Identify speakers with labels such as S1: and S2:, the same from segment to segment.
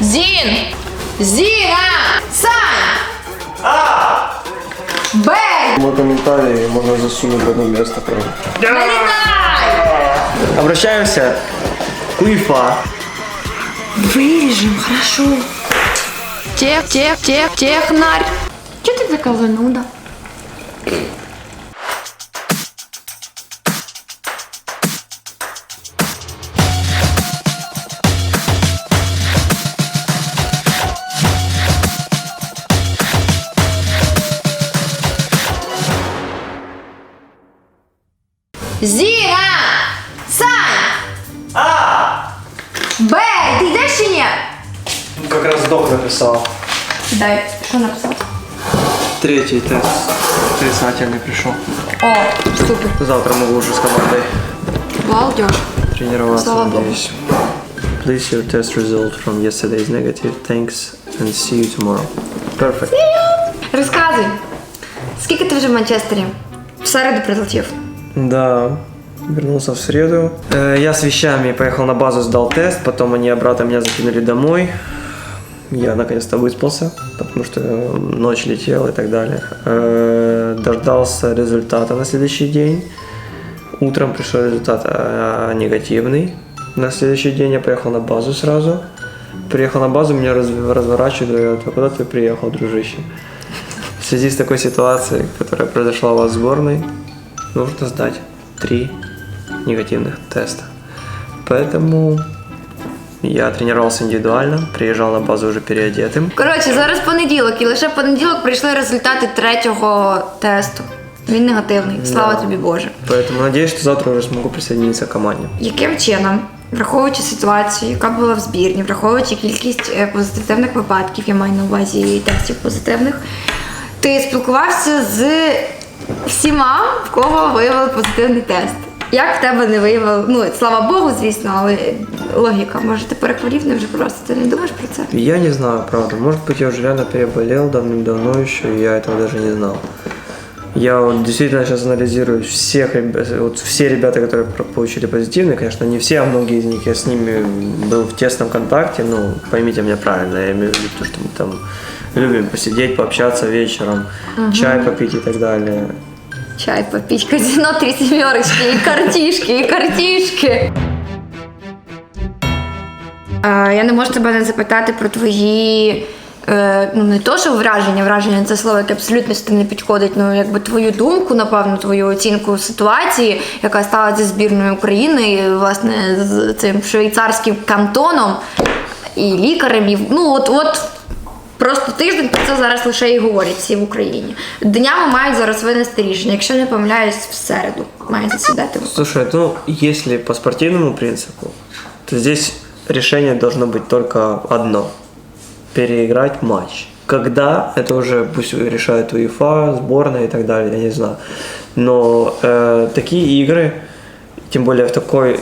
S1: Зін! Зіна! Сань! А! Бей!
S2: Мой комментарий можно засунуть в одно место.
S1: Налітай!
S2: Обращаемся к УЕФА.
S1: Вырежем, хорошо. Тех, тех, тех, технарь. Че ты такая зануда? Зіна! Сань! А! Бей, ти йдеш чи ні?
S2: Как раз док написал.
S1: Дай, що написав?
S2: Третий тест. Отрицательный пришел.
S1: О, супер.
S2: Завтра могу уже с командой
S1: Балдеж.
S2: тренироваться,
S1: Слава Богу.
S2: надеюсь. Please your test result from yesterday is negative. Thanks and see you tomorrow. Perfect.
S1: Розказуй, скільки ти вже в Манчестері? В середу прилетів.
S2: Да, вернулся в среду. Э, Я с вещами поехал на базу, сдал тест, потом они обратно меня закинули домой. Я наконец-то выспался, потому что э, ночь летела и так далее. Э, Дождался результата на следующий день. Утром пришел результат э, негативный. На следующий день я поехал на базу сразу. Приехал на базу, меня раз- разворачивают, говорят, а куда ты приехал, дружище? В связи с такой ситуацией, которая произошла у вас в сборной, нужно сдать три негативных теста. Поэтому я тренировался индивидуально, приезжал на базу уже переодетым.
S1: Коротше, зараз понеділок, і лише в понеділок прийшли результати третього тесту. Він негативний. Слава
S2: Да.
S1: тобі Боже.
S2: Поэтому надеюсь, что завтра уже смогу присоединиться к команде.
S1: Яким чином, враховуючи ситуацію, яка була в збірні, враховуючи кількість е, позитивних випадків, я маю на увазі тестів позитивних, ти спілкувався з всіма, в кого виявили позитивний тест. Як в тебе не виявили? Ну, слава Богу, звісно, але логіка. Може, ти перехворів не вже просто ти не думаєш про це?
S2: Я не знаю, правда. Может быть, я уже реально переболел давным-давно еще, и я этого даже не знал. Я вот действительно сейчас анализирую всех ребят, вот все ребята, которые про- получили позитивный, конечно, не все, а многие из них я с ними был в тесном контакте, ну, поймите меня правильно, я имею в виду то, что мы там любим посидеть, пообщаться вечером, чай попить и так далее.
S1: Чай попить, казино, три семерочки, і картішки, і картішки. А, я не можу тебе не запитати про твої. Е, ну, не то, що враження, враження це слово, яке абсолютно не підходить. Ну, якби твою думку, напевно, твою оцінку ситуації, яка стала зі збірною України, власне, з цим швейцарським кантоном і лікарем. І, ну, от, от Просто тиждень про це зараз лише і говорять всі в Україні. Днями мають зараз винести рішення. Якщо не помиляюсь, в середу має засідати.
S2: Слушай, ну, если по спортивному принципу, то здесь решение должно быть только одно Переиграть матч. Когда, это уже пусть решает УЕФА, сборная и так далее, я не знаю. Но э, такие игры, тем более в, такой, э,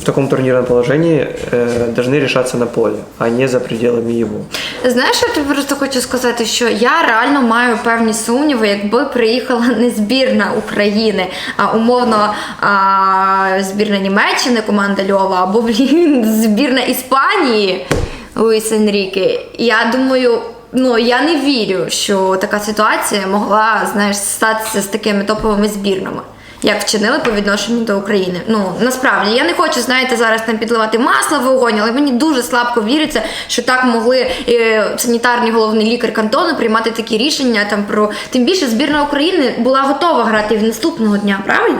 S2: в таком турнирном положении, э, должны решаться на поле, а не за пределами его.
S1: Знаєш, я тобі просто хочу сказати, що я реально маю певні сумніви, якби приїхала не збірна України, а умовно а, збірна Німеччини, команда Льова, або блін, збірна Іспанії Луїс Енріке. Я думаю. Ну, я не вірю, що така ситуація могла, знаєш, статися з такими топовими збірнами, як вчинили по відношенню до України. Ну насправді я не хочу, знаєте, зараз там підливати масло в вогонь, але мені дуже слабко віриться, що так могли е, санітарний головний лікар кантону приймати такі рішення. Там про тим більше збірна України була готова грати в наступного дня, правильно?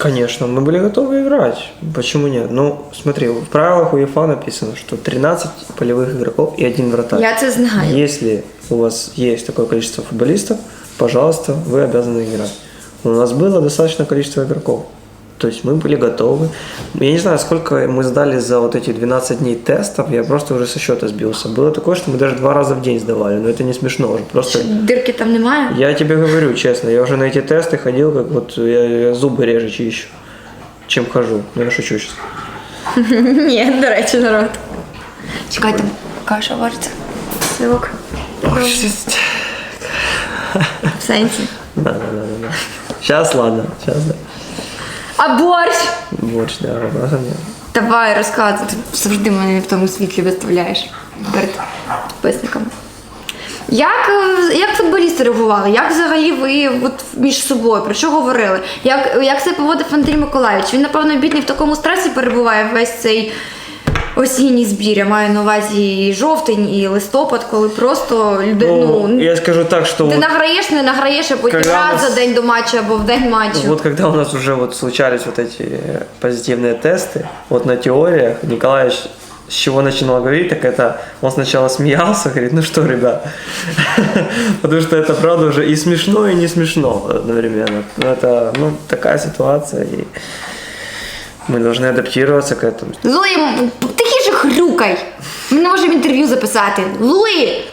S2: Конечно, мы были готовы играть. Почему нет? Ну, смотри, в правилах УЕФА написано, что 13 полевых игроков и один вратарь.
S1: Я це знаю.
S2: Если у вас есть такое количество футболистов, пожалуйста, вы обязаны играть. У нас было достаточное количество игроков. То есть мы были готовы. Я не знаю, сколько мы сдали за вот эти 12 дней тестов, я просто уже со счета сбился. Было такое, что мы даже два раза в день сдавали, но это не смешно уже. Просто
S1: Дирки там немає.
S2: я тебе говорю честно, я уже на эти тесты ходил, как вот я, я зубы реже чищу, чем хожу. Ну, Я шучу сейчас.
S1: Ні, до речі, народ. Чекайте, каша вариться. Сивок. В сенсі.
S2: Да, да, да, да, да. Сейчас ладно, сейчас да.
S1: А борщ?
S2: Борщ, да, нет.
S1: Давай розказуй. Ти завжди мене в тому світлі виставляєш перед підписниками. Як, е, як футболісти реагували? Як взагалі ви от, між собою? Про що говорили? Як, як себе поводив Андрій Миколаївич? Він, напевно, бідний в такому стресі перебуває весь цей осінній збір. Я маю на увазі і жовтень, і листопад, коли просто людину.
S2: Ну, я скажу так, что
S1: Ти
S2: вот,
S1: награєш, не награєш, а потім
S2: Когда
S1: раз
S2: нас-
S1: за день до матчу або в день матчу.
S2: вот когда у нас уже вот случались вот эти э, позитивные тесты, вот на теориях Николаевич с чего начинал говорить, так это он сначала смеялся, говорит, ну что, ребят, потому что это правда уже и смешно, и не смешно одновременно. Ну, Это, ну, такая ситуация, и мы должны адаптироваться к этому.
S1: Луї, м, тихіше хрюкай. Ми не можемо інтерв'ю записати. Луї!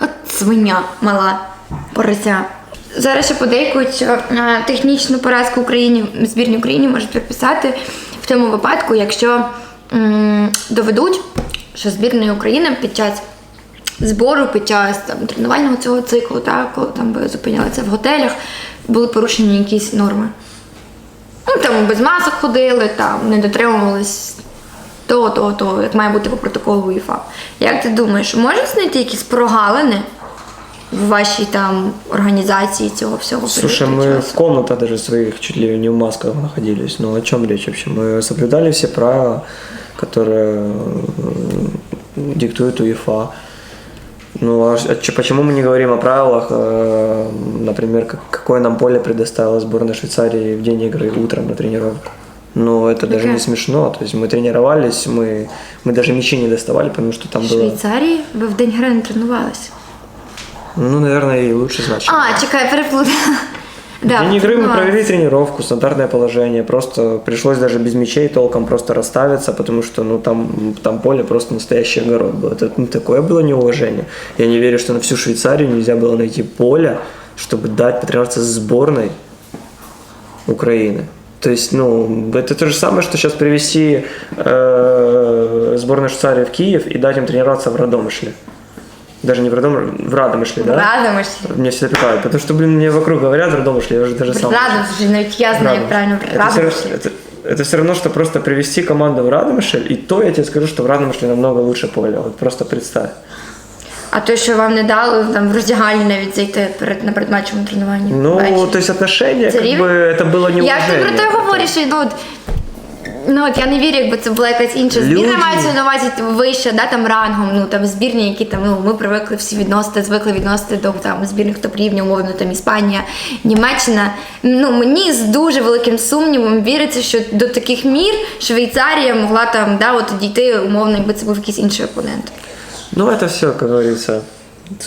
S1: От свиня мала порося. Зараз ще подейкують, що е, технічну поразку Україні збірній Україні можуть приписати в тому випадку, якщо м, доведуть, що збірної України під час збору, під час там, тренувального цього циклу, так, коли там ви зупинялися в готелях, були порушені якісь норми. Ну, там без масок ходили, там не дотримувались того, того, того, як має бути по протоколу УЄФА. Як ти думаєш, можуть знайти якісь прогалини в вашій там організації цього всього?
S2: Слушай,
S1: періоду
S2: мы
S1: часу?
S2: в комнатах даже своих чуть ли не в масках находились. Ну о чем речь вообще? Мы соблюдали все правила, которые э, диктует УЕФА. Ну, а ш- ч- почему мы не говорим о правилах, э, например, как- какое нам поле предоставила сборная Швейцарии в день игры утром на тренировку? Ну, это даже
S1: Какая?
S2: не смешно. То есть мы тренировались, мы, мы даже мячи не доставали, потому что там
S1: В
S2: было...
S1: Швейцарії ви в день гри не тренувалися.
S2: Ну, наверное, и лучше значит.
S1: А, чекай, переплутала. Да,
S2: В день игры мы провели тренировку, стандартное положение. Просто пришлось даже без мячей толком просто расставиться, потому что ну, там, там поле просто настоящий огород был. Это ну, такое было неуважение. Я не верю, что на всю Швейцарию нельзя было найти поле, чтобы дать потренироваться с сборной Украины. То есть, ну, это то же самое, что сейчас привести э, сборную Швейцарии в Киев и дать им тренироваться в Радомышле. Даже не в Радомышле, в Радомышле, да?
S1: Радимося.
S2: Мне всегда пикают, потому что, блин, мне вокруг говорят Радомышле, я уже даже сам...
S1: Радимося, навіть я знаю, як правильно
S2: это, все,
S1: Радимося.
S2: это, это все равно, что просто привести команду в Радомышль, и то я тебе скажу, что в Радомышле намного лучше поле. Вот просто представь.
S1: А то, що вам не дали там в роздягальні навіть зайти перед на предматчевому тренуванні.
S2: Ну,
S1: ввечері.
S2: то есть отношения,
S1: Це
S2: как
S1: рівень?
S2: бы, это было
S1: Я
S2: неуважение.
S1: ж про те говорю, що ну, от, ну от я не вірю, якби це була якась інша збірна,
S2: Люди-
S1: мається на увазі вища, да, там рангом, ну там збірні, які там ну ми привикли всі відносити, звикли відносити до там збірних топ рівня, умовно там Іспанія, Німеччина. Ну мені з дуже великим сумнівом віриться, що до таких мір Швейцарія могла там да, от дійти умовно, якби це був якийсь інший опонент.
S2: Ну, это все, как говорится,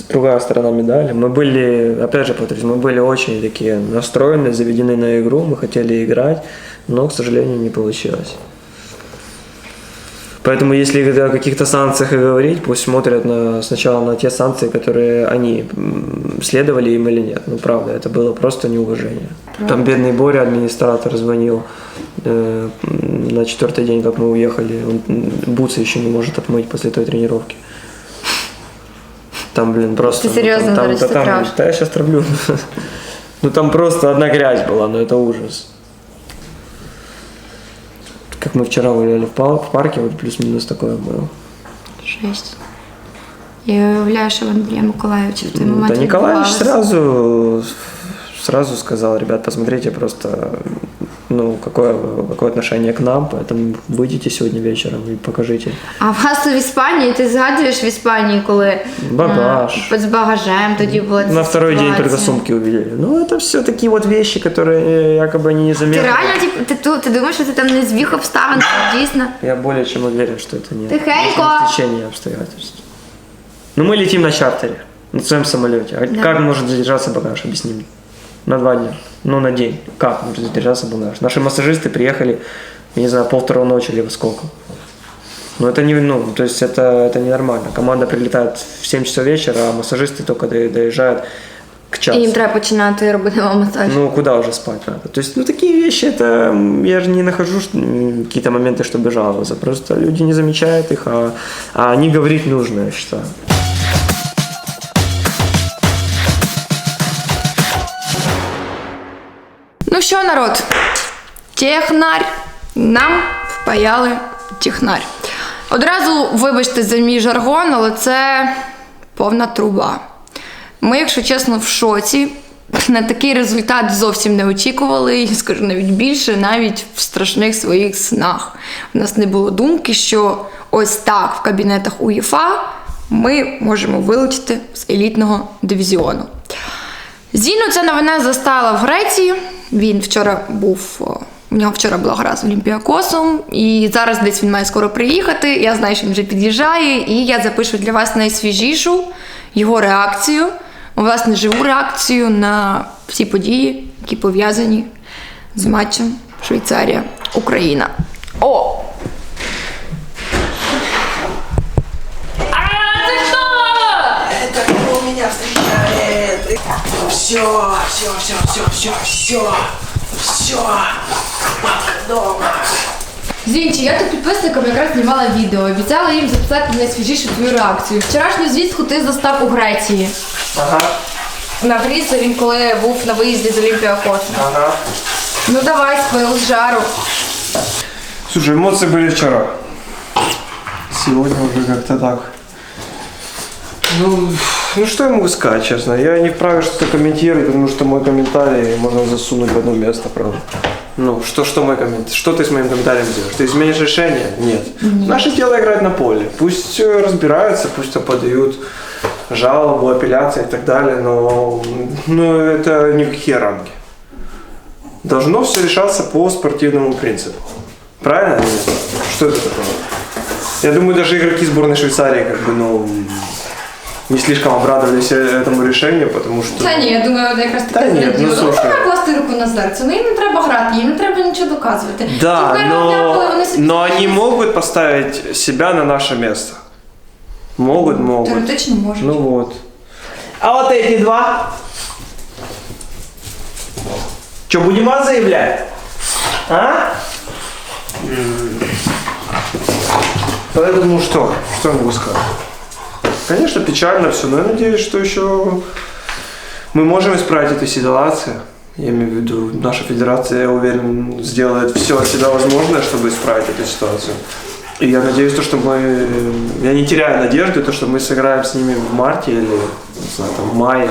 S2: другая сторона медали. Мы были, опять же повторюсь, мы были очень такие настроены, заведены на игру, мы хотели играть, но, к сожалению, не получилось. Поэтому, если о каких-то санкциях и говорить, пусть смотрят на, сначала на те санкции, которые они следовали им или нет. Ну, правда, это было просто неуважение. Там бедный Боря, администратор, звонил э, на четвертый день, как мы уехали. Он м, бутсы еще не может отмыть после той тренировки. Там, блин, просто...
S1: Ты серьезно
S2: ну, там,
S1: говоришь,
S2: да,
S1: ты
S2: там,
S1: травишь?
S2: Да, я сейчас травлю. Ну, там просто одна грязь была, но это ужас. Как мы вчера гуляли в, пал- в парке, вот плюс-минус такое было.
S1: Жесть. Я уявляю, що в Андрія Миколаївича в той
S2: Ну,
S1: момент
S2: Да Николаевич
S1: відбувалося.
S2: сразу, сразу сказал, ребят, посмотрите просто, ну, какое, какое отношение к нам, поэтому выйдите сегодня вечером и покажите.
S1: А вас в Іспанії, ти згадуєш в Іспанії, коли
S2: Багаж.
S1: е, з багажем тоді була ця
S2: На второй день
S1: ситуація.
S2: только сумки увидели. Ну, это все такие вот вещи, которые э, якобы они не
S1: Ти
S2: заметны.
S1: реально типу, ти, ту- ти думаєш, що ти там не збіг обставин, це дійсно?
S2: Я более чем уверен, что это не
S1: Тихенько.
S2: не стечение обстоятельств. Ну, мы летим на чартере, на своем самолете. А
S1: Да.
S2: Как может задержаться багаж? Объясни мне. На два дня. Ну, на день. Как может задержаться багаж? Наши массажисты приехали, я не знаю, полвторого ночи или во сколько. Ну, это не, ну, то есть это, это ненормально. Команда прилетает в 7 часов вечера, а массажисты только до- доезжают к
S1: І
S2: часу.
S1: їм треба починати робити вам масаж.
S2: Ну, куда уже спать надо? То есть, ну, такие вещи, это я же не нахожу какие-то моменты, чтобы жаловаться. Просто люди не замечают их, а, а они говорить нужно, я считаю.
S1: Народ? Технарь нам в паяли технарь. Одразу вибачте за мій жаргон, але це повна труба. Ми, якщо чесно, в шоці. На такий результат зовсім не очікували, і скажу навіть більше, навіть в страшних своїх снах. У нас не було думки, що ось так в кабінетах УЄФА ми можемо вилучити з елітного дивізіону. Зіну ця новина застала в Греції. Він вчора був. У нього вчора була гра з Олімпіакосом, і зараз десь він має скоро приїхати. Я знаю, що він вже під'їжджає, і я запишу для вас найсвіжішу його реакцію, власне, живу реакцію на всі події, які пов'язані з матчем Швейцарія-Україна. О!
S3: Это кто меня встречает? Все, все, все, все, все, все, все. Папа дома.
S1: Звінчі, я тут підписникам якраз знімала відео, обіцяла їм записати найсвіжішу твою реакцію. Вчорашню звістку ти застав у Греції.
S2: Ага,
S1: На Гріці він коли був на виїзді з Олімпіакосом.
S2: ага.
S1: Ну давай, спил з жару.
S2: Слушай, эмоции были вчера. Сегодня уже как-то так. Ну, ну что я могу сказать, честно? Я не вправе что-то комментировать, потому что мой комментарий можно засунуть в одно место, правда. Ну, что, что мой комментарий? Что ты с моим комментарием сделаешь? Ты изменишь решение? Нет. Наше дело играть на поле. Пусть э, разбираются, пусть подают жалобу, апелляции и так далее, но ну, это ни в какие рамки. Должно все решаться по спортивному принципу. Правильно? нет? Что это такое? Я думаю, даже игроки сборной Швейцарии как бы, ну, не слишком обрадовались этому решению, потому что...
S1: Та ні, я думаю, вони якраз
S2: Та
S1: таке
S2: ні, ну,
S1: зраділи. Ну,
S2: слушай.
S1: треба класти руку на серце. Ну їм не треба грати, їм не треба нічого доказувати.
S2: Да,
S1: Тепер одне, коли
S2: но,
S1: вони собі
S2: но они
S1: знають,
S2: могут поставить себя на наше место. Могут, могут.
S1: Теоретично можуть.
S2: Ну вот. А вот эти два? Что, будем вас заявлять? А? Поэтому что? Что я могу сказать? Конечно, печально все, но я надеюсь, что еще мы можем исправить эту ситуацию. Я имею в виду, наша федерация, я уверен, сделает все от возможное, чтобы исправить эту ситуацию. И я надеюсь, то, что мы... Я не теряю надежды, то, что мы сыграем с ними в марте или, не знаю, там, в мае.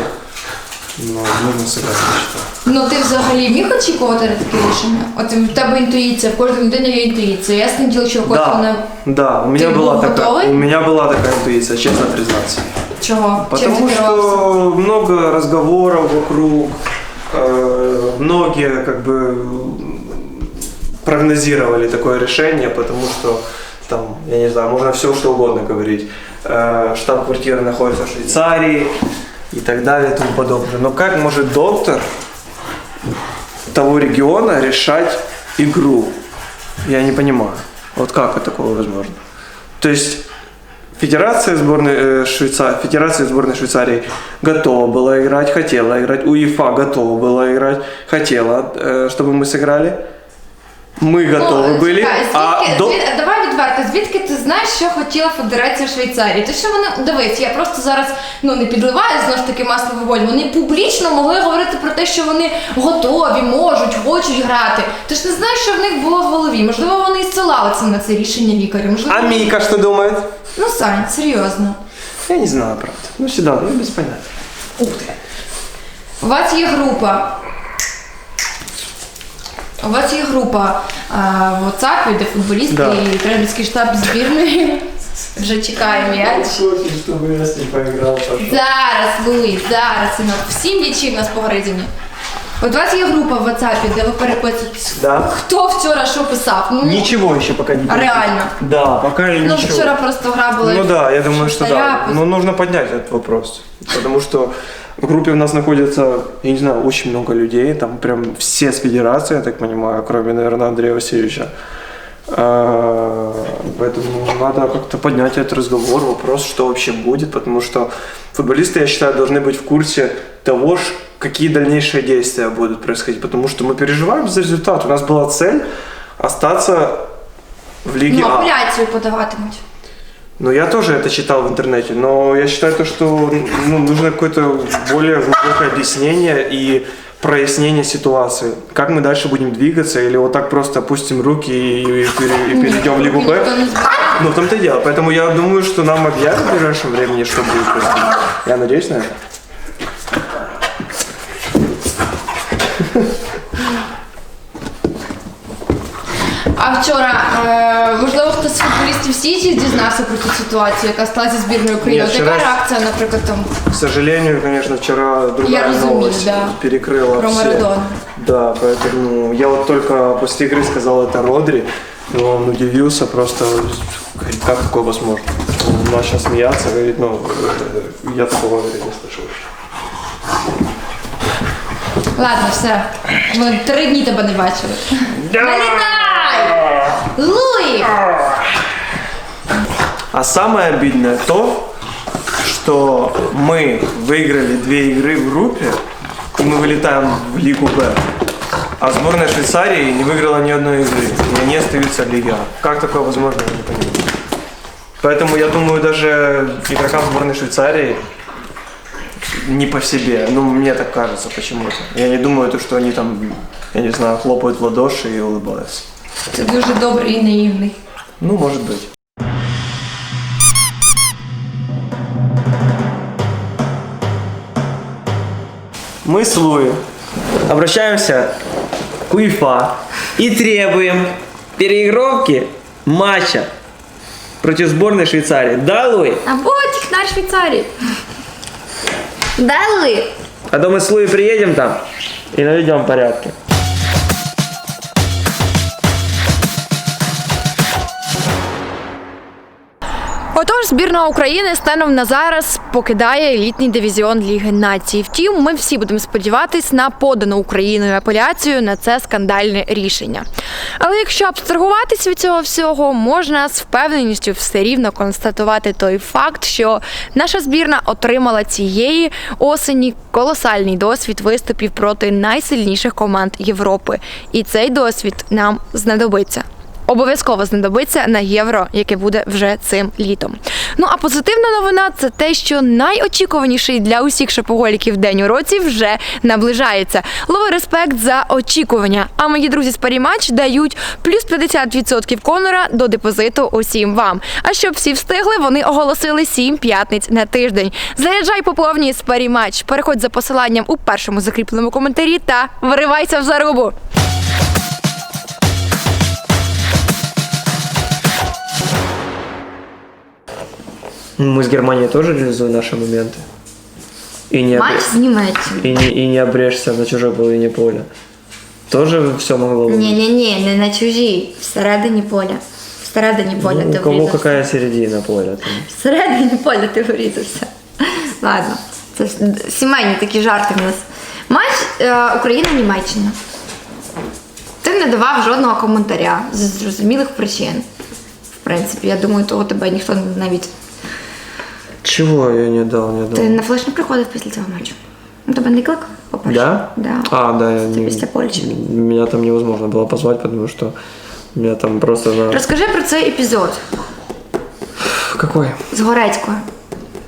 S2: Но нужно сыграть, я считаю.
S1: Ну ти взагалі міг очікувати на таке рішення? От в тебе інтуїція, в кожної людини є інтуїція. Ясне діло, що в кожного вона
S2: Да, да, у меня
S1: Ты
S2: была
S1: был
S2: такая,
S1: готовый?
S2: у меня была такая интуиция, честно признаться.
S1: чого? Чим
S2: Потому
S1: ти керувався?
S2: что много разговоров вокруг, э, многие как бы прогнозировали такое решение, потому что там, я не знаю, можно все что угодно говорить. Э, штаб-квартира находится в Швейцарии и так далее и тому подобное. Но как может доктор того региона решать игру? Я не понимаю. Вот как это такое возможно? То есть Федерация сборной э, Федерация сборной Швейцарии готова была играть, хотела играть. УЕФА готова была играть, хотела, э, чтобы мы сыграли. Мы готовы
S1: Ну,
S2: были.
S1: чекай,
S2: а
S1: звідки,
S2: до-
S1: звід- давай відверто, звідки ти знаєш, що хотіла Федерація Швейцарії? Те, що вони дивись, я просто зараз ну не підливаю знову ж таки масло в вогонь. Вони публічно могли говорити про те, що вони готові, можуть, хочуть грати. Ти ж не знаєш, що в них було в голові. Можливо, вони і ссилалися на це рішення лікаря. Можливо,
S2: А Мика что думает?
S1: ну Сань, серйозно.
S2: Я не знаю, правда. Ну, всегда, ну, без понятия. Ух ты.
S1: У вас є група. У вас є група а, в WhatsApp, де футболісти
S2: Да.
S1: і тренерський штаб збірної. Вже чекає м'яч.
S2: чтобы я с ним поиграл,
S1: Зараз, Луїс, зараз, синок. Всі м'ячі в нас погризені. От у вас є група в WhatsApp, де ви переписуєтесь.
S2: Да.
S1: Хто вчора що писав? Ну,
S2: Ничего еще пока не
S1: реально?
S2: Да, пока
S1: Ну,
S2: ничего.
S1: вчора просто гра була.
S2: Ну да, я думаю, что да.
S1: Швейцаря,
S2: Но нужно поднять этот вопрос. Потому что в группе у нас находится, я не знаю, очень много людей. Там прям все с федерации, я так понимаю, кроме, наверное, Андрея Васильевича. А, Поэтому надо как-то поднять этот разговор, вопрос, что вообще будет, потому что футболисты, я считаю, должны быть в курсе того, какие дальнейшие действия будут происходить, потому что мы переживаем за результат. У нас была цель остаться в Лиге
S1: Ну,
S2: А.
S1: подаватимуть.
S2: Ну, я тоже это читал в интернете, но я считаю то, что ну, нужно какое-то более глубокое объяснение и прояснение ситуации. Как мы дальше будем двигаться, или вот так просто опустим руки и, и и перейдем в Лигу Б. Ну, в том-то и дело. Поэтому я думаю, что нам объявят в ближайшем времени, что будет происходить. Я надеюсь на это.
S4: А вчора, можливо, хтось з футболістів Січі дізнався про цю ситуацію, яка сталася зі збірною України.
S2: Ні,
S4: От яка
S2: вчора-
S4: реакція, наприклад, там
S2: К сожалению, конечно, вчера другая
S4: разумею,
S2: новость
S4: да.
S2: перекрыла
S4: про
S2: все.
S4: Марадону?
S2: Да, поэтому я вот только после игры сказал это Родри, и он удивился просто, говорит, как такое возможно? Он начал смеяться, говорит, ну, э, я такого говорит, не слышал.
S4: Ладно, все. Ми три дні тебе не бачили. Налітай! Луї!
S2: А самое обидное то, что мы выиграли две игры в группе, и мы вылетаем в Лигу Б. А сборная Швейцарии не выиграла ни одной игры, и они остаются в Лиге А. Как такое возможно, я не понимаю. Поэтому я думаю, даже игрокам сборной Швейцарии не по себе. Ну, мне так кажется почему-то. Я не думаю, то, что они там, я не знаю, хлопают в ладоши и улыбаются.
S4: Ти дуже добрий і наївний.
S2: Ну, может быть. Мы с Луи обращаемся к УЕФА и требуем переигровки матча против сборной Швейцарии. Да, Луи?
S1: Або технар Швейцарії. Дали.
S2: А то мы с Луи приедем там и наведем порядки.
S4: Отож, збірна України станом на зараз покидає елітний дивізіон Ліги націй. Втім, ми всі будемо сподіватись на подану Україною апеляцію на це скандальне рішення. Але якщо абстрагуватись від цього всього, можна з впевненістю все рівно констатувати той факт, що наша збірна отримала цієї осені колосальний досвід виступів проти найсильніших команд Європи, і цей досвід нам знадобиться. Обов'язково знадобиться на євро, яке буде вже цим літом. Ну а позитивна новина це те, що найочікуваніший для усіх шопоголіків день у році вже наближається. Лови респект за очікування. А мої друзі з Парімач дають плюс 50% конора до депозиту усім вам. А щоб всі встигли, вони оголосили 7 п'ятниць на тиждень. Заряджай по повній Парімач. Переходь за посиланням у першому закріпленому коментарі та виривайся в зарубу.
S2: Мы с Германией тоже реализуем наши моменты. И не,
S1: Матч з Німеччиною.
S2: и не, и не обрежься на чужой половине поля. Тоже все могло быть.
S1: Ні, ні, ні, не на чужій, всередині поля. Всередині поля
S2: Ну,
S1: ти
S2: у кого
S1: врізався.
S2: какая середина поля? Там.
S1: Всередині поля ти врізався. Ладно, це ж сімейні такі жарти в нас. Матч е, Україна-Німеччина. Ти не давав жодного коментаря з зрозумілих причин. В принципі, я думаю, того тебе ніхто навіть.
S2: Чего я не дал, не дал?
S1: Ти на флеш не приходив після цього матчу. Ну, тебе не кликав, по-перше.
S2: Да?
S1: Да.
S2: А, да, я
S1: Це
S2: не...
S1: після Польщі.
S2: Меня там невозможно было позвать, потому что меня там просто на...
S1: Розкажи про цей епізод
S2: Какой?
S1: з Горецькою.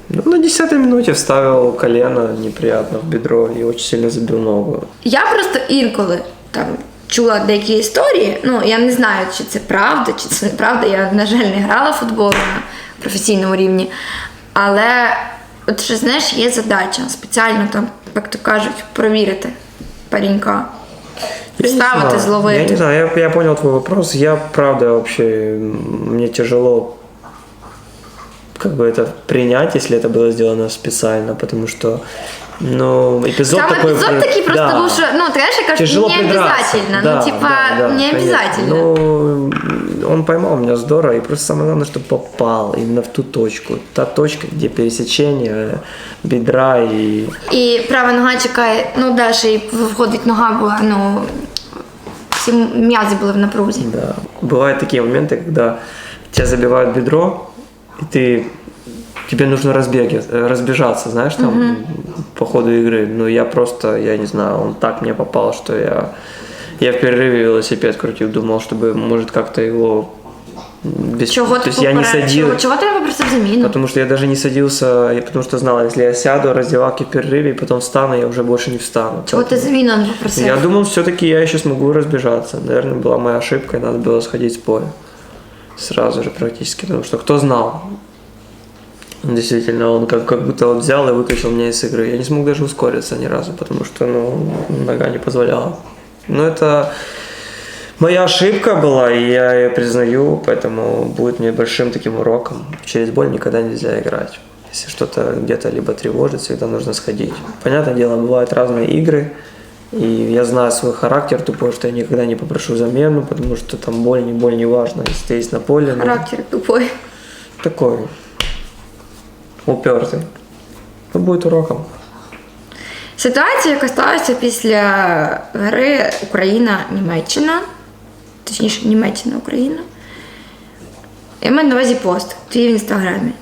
S2: Ну, на десятой минуте вставил колено неприятно в бедро и очень сильно забил ногу.
S1: Я просто інколи там чула деякі історії. Ну я не знаю, чи це правда, чи це неправда. Я, на жаль, не грала в футбол на професійному рівні. Але от що знаєш, є задача спеціально там, як то кажуть, провірити паренька.
S2: Я не
S1: Ставити,
S2: знаю.
S1: зловити.
S2: Я не знаю, я, я понял твой вопрос. Я, правда, вообще, м, мне тяжело как бы это принять, если это было сделано специально, потому что, ну, эпизод
S1: Сам
S2: такой...
S1: епізод такий просто
S2: да.
S1: був, що ну ти знаєш, я кажу,
S2: Тяжело
S1: не
S2: придраться.
S1: обязательно.
S2: Да,
S1: ну, типа,
S2: да, да,
S1: не
S2: конечно.
S1: обязательно.
S2: Ну, он поймал меня здорово, и просто самое главное, что попал именно в ту точку. Та точка, где пересечение бедра и...
S1: І права нога чекає, ну далі і виходить нога була, ну всі м'язи були в напрузі.
S2: Да. Бывают такие моменты, когда тебя забивают бедро, и ты тебе нужно разбеги, э, разбежаться, знаешь, там по ходу игры. Ну я просто, я не знаю, он так мне попал, что я я в перерыве велосипед крутил, думал, чтобы может как-то его Без,
S1: Чого
S2: то есть я не садил,
S1: Чого, чого ти попросив заміну?
S2: потому что я даже не садился, и потому что знал, если я сяду, раздевалки в перерыве, и потом встану, я уже больше не встану.
S1: Чого ти
S2: Поэтому-
S1: заміну не попросив?
S2: Я думал, все-таки я еще смогу разбежаться. Наверное, была моя ошибка, и надо было сходить с поля. Сразу же практически, потому что кто знал? Действительно, он как, как будто вот взял и выключил меня из игры. Я не смог даже ускориться ни разу, потому что ну, нога не позволяла. Но это моя ошибка была, и я ее признаю, поэтому будет мне большим таким уроком. Через боль никогда нельзя играть. Если что-то где-то либо тревожит, всегда нужно сходить. Понятное дело, бывают разные игры, и я знаю свой характер тупой, что я никогда не попрошу замену, потому что там боль, не боль, не важно. Если ты есть на поле, ну,
S1: Характер тупой.
S2: такой упертый. Ну, будет уроком.
S1: Ситуація, яка сталася після гри Україна-Німеччина, точніше, Німеччина-Україна. Я маю на увазі пост твій в інстаграмі.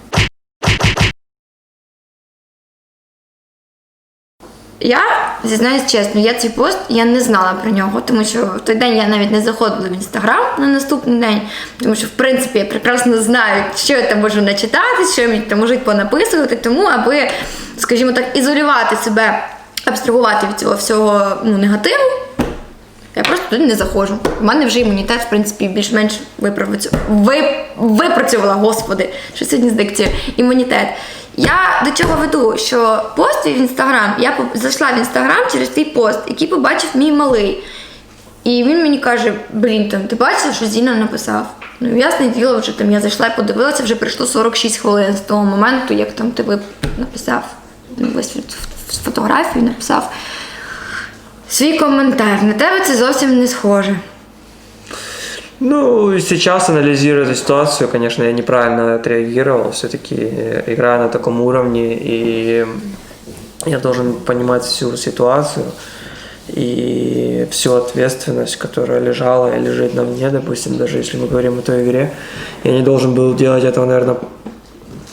S1: Я зізнаюсь чесно, я цей пост я не знала про нього, тому що в той день я навіть не заходила в інстаграм на наступний день, тому що в принципі я прекрасно знаю, що я там можу начитати, що мені там можуть понаписувати. Тому, аби, скажімо так, ізолювати себе, абстрагувати від цього всього ну, негативу, я просто туди не заходжу. У мене вже імунітет, в принципі, більш-менш виправицю... ви... випрацювала, господи, що сьогодні з дикцією. Імунітет. Я до чого веду, що пост в інстаграм, я зайшла в інстаграм через твій пост, який побачив мій малий. І він мені каже: блін, там, ти бачила, що Зіна написав? Ну, ясне діло, вже там я зайшла і подивилася, вже пройшло 46 хвилин з того моменту, як там ти написав ну, весь фотографію, написав свій коментар. На тебе це зовсім не схоже.
S2: Ну, сейчас, анализируя эту ситуацию, конечно, я неправильно отреагировал. Все-таки играю на таком уровне, и я должен понимать всю ситуацию и всю ответственность, которая лежала и лежит на мне, допустим, даже если мы говорим о той игре. Я не должен был делать этого, наверное,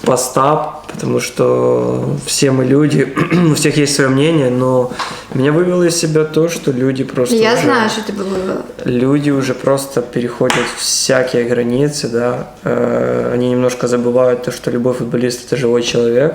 S2: поста, потому что все мы люди, у всех есть свое мнение, но меня вывело из себя то, что люди просто...
S1: Я
S2: уже-
S1: знаю, що тебе вивело.
S2: люди уже просто переходят всякие границы, да, Э, они немножко забывают то, что любой футболист это живой человек,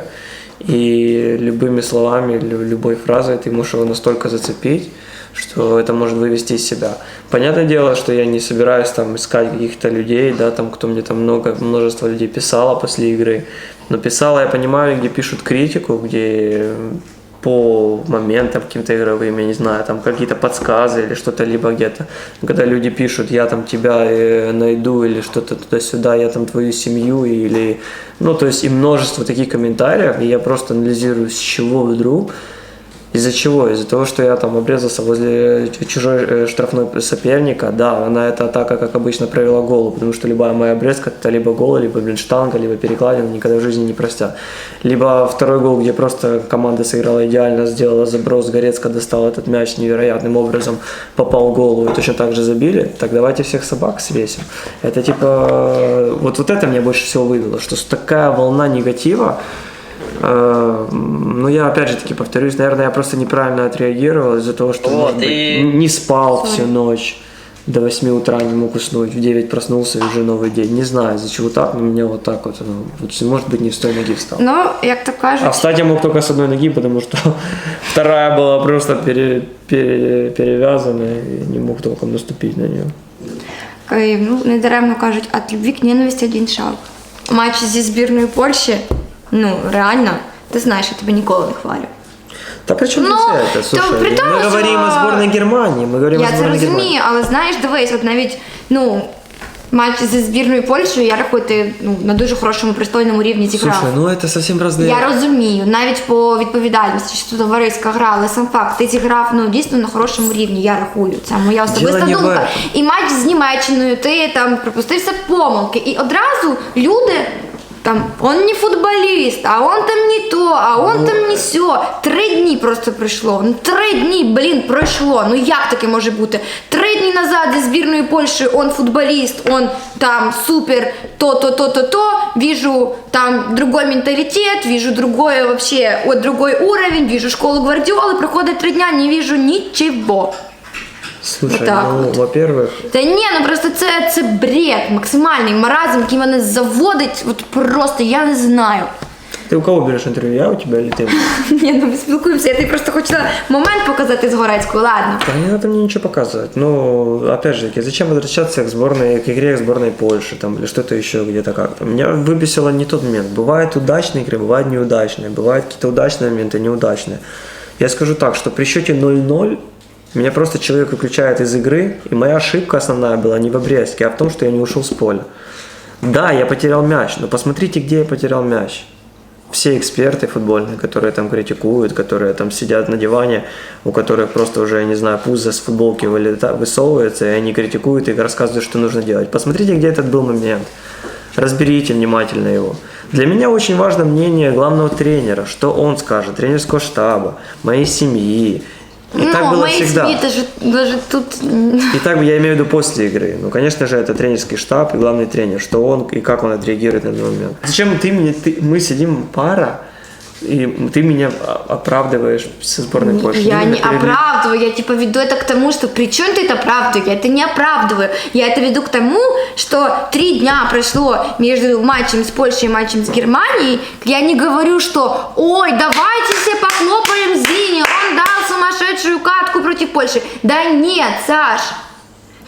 S2: и любыми словами, лю- любой фразой ты можешь его настолько зацепить, что это может вывести из себя. Понятное дело, что я не собираюсь там искать каких-то людей, да, там, кто мне там много, множество людей писало после игры, но писало, я понимаю, где пишут критику, где по моментам каким-то игровым, я не знаю, там какие-то подсказы или что-то либо где-то. Когда люди пишут, я там тебя э, найду или что-то туда-сюда, я там твою семью или... Ну, то есть и множество таких комментариев, и я просто анализирую, с чего вдруг, из-за чего? Из-за того, что я там обрезался возле чужой э, штрафной соперника, да, она эта атака, как обычно, провела голову, потому что любая моя обрезка, это либо гол, либо, блин, штанга, либо перекладина, никогда в жизни не простят. Либо второй гол, где просто команда сыграла идеально, сделала заброс, Горецко достал этот мяч невероятным образом, попал в голову и точно так же забили, так давайте всех собак свесим. Это типа, вот, вот это меня больше всего вывело, что такая волна негатива, Ну, я опять же таки повторюсь, наверное, я просто неправильно отреагировал из-за того, что
S5: Вот,
S2: может быть,
S5: и-
S2: н- не спал всю ночь. До 8 утра не мог уснуть, в 9 проснулся и уже новый день. Не знаю, из-за чего так, но меня вот так вот, ну, вот, может быть, не с той ноги встал.
S1: Ну, як то
S2: А
S1: кажуть,
S2: встать я мог только с одной ноги, потому что вторая была просто пере- пере- перевязана и не мог толком наступить на нее.
S1: е, ну, недаремно кажуть, от любві к ненависті один шаг. Матч зі збірною Польщі, ну, реально, ти знаєш, я тебе ніколи не хвалю.
S2: Да при чем
S1: Ну,
S2: здесь это?
S1: то
S2: Слушай,
S1: при тому,
S2: мы
S1: що-
S2: говорим о сборной Германии, мы говорим о
S1: Я це
S2: сборной Германии.
S1: розумію, але знаєш, дивись, от навіть ну, матч зі збірною Польщею, я рахую, ти ну, на дуже хорошому пристойному рівні зіграв.
S2: Слушай, ну это совсем разные...
S1: Я розумію, навіть по відповідальності, що це товариська гра, але сам факт, ти зіграв ну дійсно на хорошому рівні. Я рахую. Це моя особиста
S2: Діло не в
S1: думка.
S2: этом.
S1: І матч з Німеччиною, ти там пропустився помилки. І одразу люди. там он не футболіст, а он там не то, а он там не сьо. Три дні просто пройшло. Ну три дні, блін, пройшло. Ну як таке може бути? Три дні назад зі збірної Польщі он футболіст, он там супер, то, то, то, то, то. Вижу там другой менталитет, вижу другое вообще, вот другой уровень, вижу школу Гвардиолы, проходит три дня, не вижу ничего.
S2: Слушай,
S6: Отак
S2: ну,
S6: от.
S2: во-первых,
S6: Та ні, ну просто це, це бред, максимальний маразм, який мене заводить, от просто я не знаю.
S2: ты у кого берешь интервью, я у тебя или ты?
S6: Ні, ну ми спілкуємося, я тобі просто хотіла момент показати з Горецькою, ладно.
S2: Да не надо мне ничего показывать. Ну, опять же, таки, зачем возвращаться к сборной, к игре к сборной Польши там, или что-то еще где-то как-то. Меня выбесило не тот момент. Бывают удачные игры, бывают неудачные. Бывают какие-то удачные моменты, неудачные. Я скажу так, что при счете 0-0 меня просто человек выключает из игры, и моя ошибка основная была не в обрезке, а в том, что я не ушел с поля. Да, я потерял мяч, но посмотрите, где я потерял мяч. Все эксперты футбольные, которые там критикуют, которые там сидят на диване, у которых просто уже, я не знаю, пузо с футболки вылета- высовывается, и они критикуют и рассказывают, что нужно делать. Посмотрите, где этот был момент. Разберите внимательно его. Для меня очень важно мнение главного тренера, что он скажет, тренерского штаба, моей семьи. И так
S6: ну,
S2: было
S6: мої
S2: всегда.
S6: світи ж даже тут.
S2: И так я имею в виду после игры. Ну, конечно же, это тренерский штаб и главный тренер, что он и как он отреагирует на этот момент. Зачем ты мне, ты, мы сидим пара, и ты меня оправдываешь со сборной Польши?
S6: Я не
S2: перед-
S6: оправдываю, я типа веду это к тому, что при чем ты это оправдываешь? Я это не оправдываю. Я это веду к тому, что три дня прошло между матчем с Польшей и матчем с Германией. Я не говорю, что ой, давайте все похлопаем сумасшедшую катку против Польши. Да нет, Саш.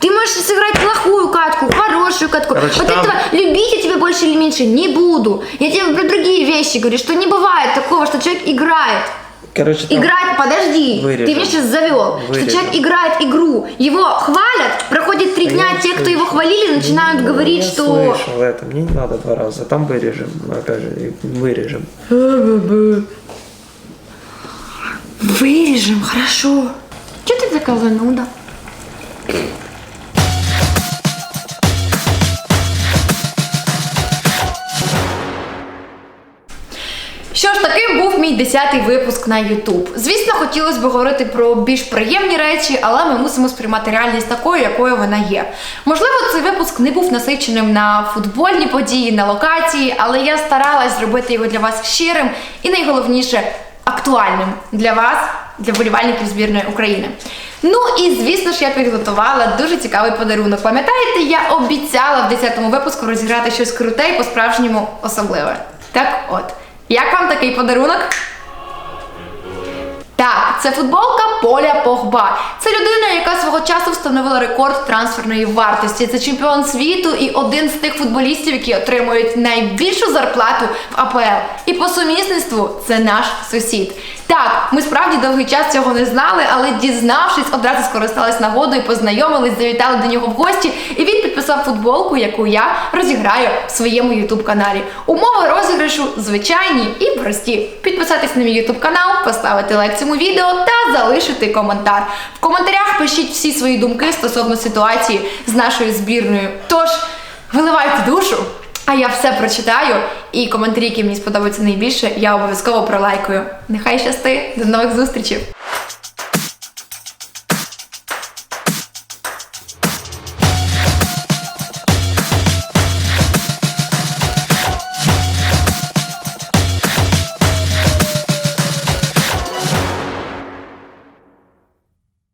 S6: Ты можешь сыграть плохую катку, хорошую катку.
S2: Короче,
S6: вот
S2: там-
S6: этого любить я тебя больше или меньше не буду. Я тебе про другие вещи говорю, что не бывает такого, что человек играет.
S2: Короче, там-
S6: Играть, подожди,
S2: Вырежем.
S6: ты меня сейчас завел,
S2: Вырежем.
S6: что человек играет игру, его хвалят, проходит три
S2: Да
S6: дня,
S2: я
S6: те, кто
S2: слышу.
S6: его хвалили, начинают
S2: Ну,
S6: говорить,
S2: я
S6: что...
S2: слышал это, мне не надо два раза, там вырежем, опять же, вырежем.
S6: Вырежем, хорошо. Что ты такая зануда?
S1: Що ж, таким був мій 10-й випуск на YouTube. Звісно, хотілося б говорити про більш приємні речі, але ми мусимо сприймати реальність такою, якою вона є. Можливо, цей випуск не був насиченим на футбольні події, на локації, але я старалась зробити його для вас щирим і найголовніше актуальним для вас, для вболівальників збірної України. Ну і звісно ж, я підготувала дуже цікавий подарунок. Пам'ятаєте, я обіцяла в 10-му випуску розіграти щось круте і по-справжньому особливе. Так от. Як вам такий подарунок? Так, це футболка Поля Погба. Це людина, яка свого часу встановила рекорд трансферної вартості. Це чемпіон світу і один з тих футболістів, які отримують найбільшу зарплату в АПЛ. І по сумісництву це наш сусід. Так, ми справді довгий час цього не знали, але дізнавшись, одразу скористались нагодою, познайомились, завітали до нього в гості, і він підписав футболку, яку я розіграю в своєму ютуб каналі. Умови розіграшу звичайні і прості. Підписатись на мій ютуб канал, поставити лайк цьому відео та залишити коментар. В коментарях пишіть всі свої думки стосовно ситуації з нашою збірною. Тож виливайте душу. А я все прочитаю, і коментарі, які мені сподобаються найбільше, я обов'язково пролайкую. Нехай щасти, до нових зустрічей!